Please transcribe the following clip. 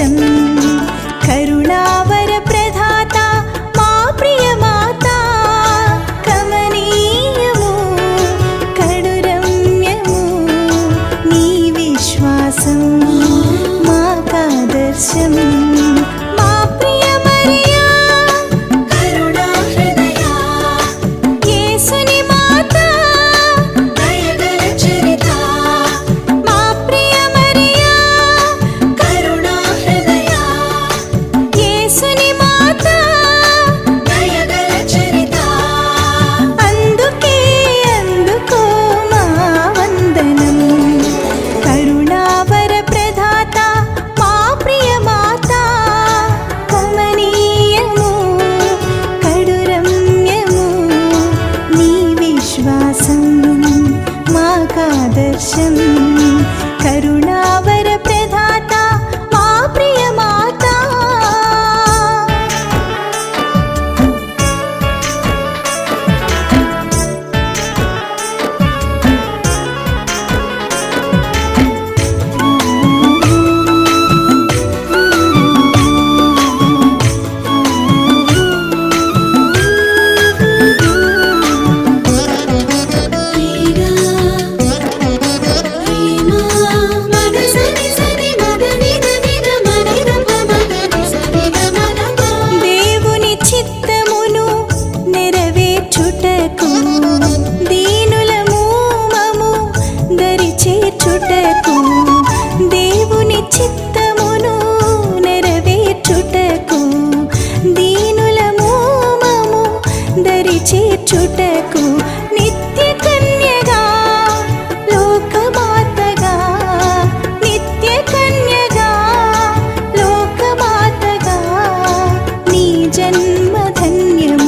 దేశం కరుణావర ప్రధాత మా ప్రియ మాత కమనీయము కడురమ్యము నీ విశ్వాసం మా కాదర్శం करुणा నెరవేర్చుటకు దేవుని చిత్తమును నెరవేర్చుటకు దీనులము మము దరి చేర్చుటకు నిత్య కన్యగా లోకమాతగా నిత్య కన్యగా లోకమాతగా నీ జన్మ ధన్యము.